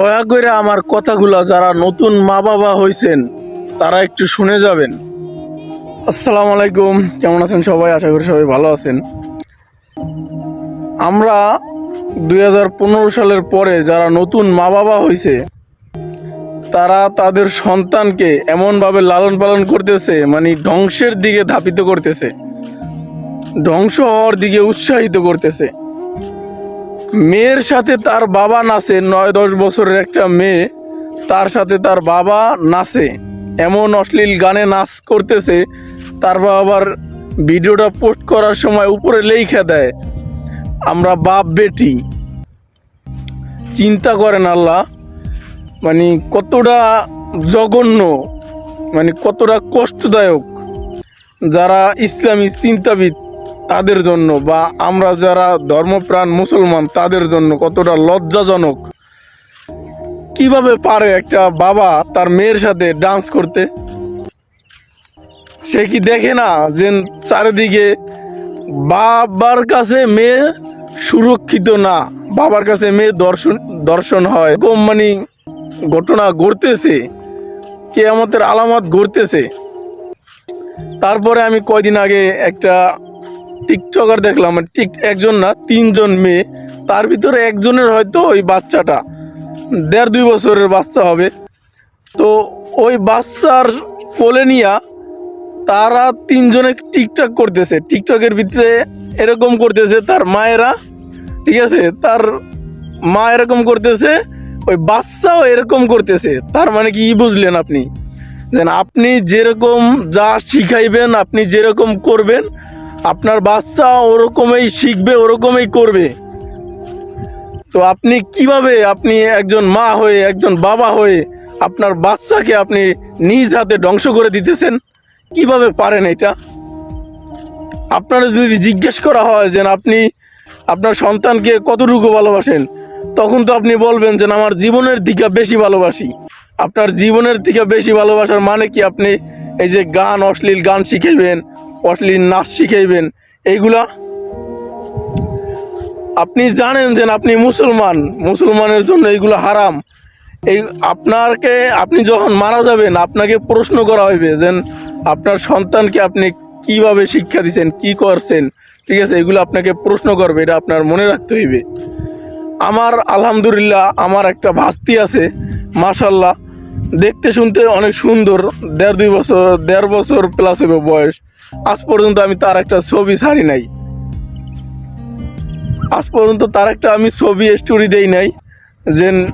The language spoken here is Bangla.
দয়া করে আমার কথাগুলা যারা নতুন মা বাবা হয়েছেন তারা একটু শুনে যাবেন। আসসালামু আলাইকুম, কেমন আছেন সবাই? আশা করি সবাই ভালো আছেন। আমরা দু হাজার পনেরো সালের পরে যারা নতুন মা বাবা হয়েছে তারা তাদের সন্তানকে এমনভাবে লালন পালন করতেছে মানে ধ্বংসের দিকে ধাপিত করতেছে। ধ্বংস হওয়ার দিকে উৎসাহিত করতেছে। মেয়ের সাথে তার বাবা নাচে, নয় দশ বছরের একটা মেয়ে তার সাথে তার বাবা নাচে। এমন অশ্লীল গানে নাচ করতেছে, তার বাবার ভিডিওটা পোস্ট করার সময় উপরে লেখা দেয়, আমরা বাপ বেটি। চিন্তা করেন আল্লাহ মানে কতটা জঘন্য মানে কতটা কষ্টদায়ক। যারা ইসলামী চিন্তাবিদ তাদের জন্য বা আমরা যারা ধর্মপ্রাণ মুসলমান, তাদের জন্য কতটা লজ্জাজনক। কীভাবে পারে একটা বাবা তার মেয়ের সাথে ডান্স করতে? সে কি দেখে না যে চারিদিকে বাবার কাছে মেয়ে সুরক্ষিত না? বাবার কাছে মেয়ে দর্শন দর্শন হয়। এরকম মানে ঘটনা ঘটতেছে, কেয়ামতের আলামত ঘটতেছে। তারপরে আমি কয়দিন আগে একটা টিকটকার দেখলাম মানে টিক, একজন না, তিনজন মেয়ে। তার ভিতরে একজনের হয়তো ওই বাচ্চাটা, দেড় দুই বছরের বাচ্চা হবে। তো ওই বাচ্চার কোলে নিয়া তারা তিনজনে টিকটক করতেছে। টিকটকের ভিতরে এরকম করতেছে তার মায়েরা, ঠিক আছে? তার মা এরকম করতেছে, ওই বাচ্চাও এরকম করতেছে। তার মানে কি বুঝলেন আপনি? যেন আপনি যেরকম যা শিখাইবেন, আপনি যেরকম করবেন আপনার বাচ্চা ওরকমই শিখবে, ওরকমই করবে। তো আপনি কীভাবে আপনি একজন মা হয়ে, একজন বাবা হয়ে আপনার বাচ্চাকে আপনি নিজ হাতে ধ্বংস করে দিতেছেন? কীভাবে পারেন এটা? আপনারা যদি জিজ্ঞেস করা হয় যে আপনি আপনার সন্তানকে কতটুকু ভালোবাসেন, তখন তো আপনি বলবেন যে আমার জীবনের দিকে বেশি ভালোবাসি। আপনার জীবনের দিকে বেশি ভালোবাসার মানে কি আপনি এই যে গান, অশ্লীল গান শিখাইবেন অশ্লীল নাচ শিখাইবেন। এইগুলা আপনি জানেন যে আপনি মুসলমান। মুসলমানের জন্য এইগুলো হারাম। এই আপনাকে, আপনি যখন মারা যাবেন, আপনাকে প্রশ্ন করা হইবে যে আপনার সন্তানকে আপনি কীভাবে শিক্ষা দিচ্ছেন কি করছেন, ঠিক আছে? এগুলো আপনাকে প্রশ্ন করবে, এটা আপনার মনে রাখতে হইবে। আমার আলহামদুলিল্লাহ, আমার একটা ভাস্তি আছে মাশাল্লাহ দেখতে শুনতে অনেক সুন্দর। দেড় দুই বছর, দেড় বছর প্লাস হবে বয়স। আজ পর্যন্ত আমি তার একটা ছবি ছাড়ি নাই। আজ পর্যন্ত তার একটা আমি ছবি স্টোরি দেই নাই। যে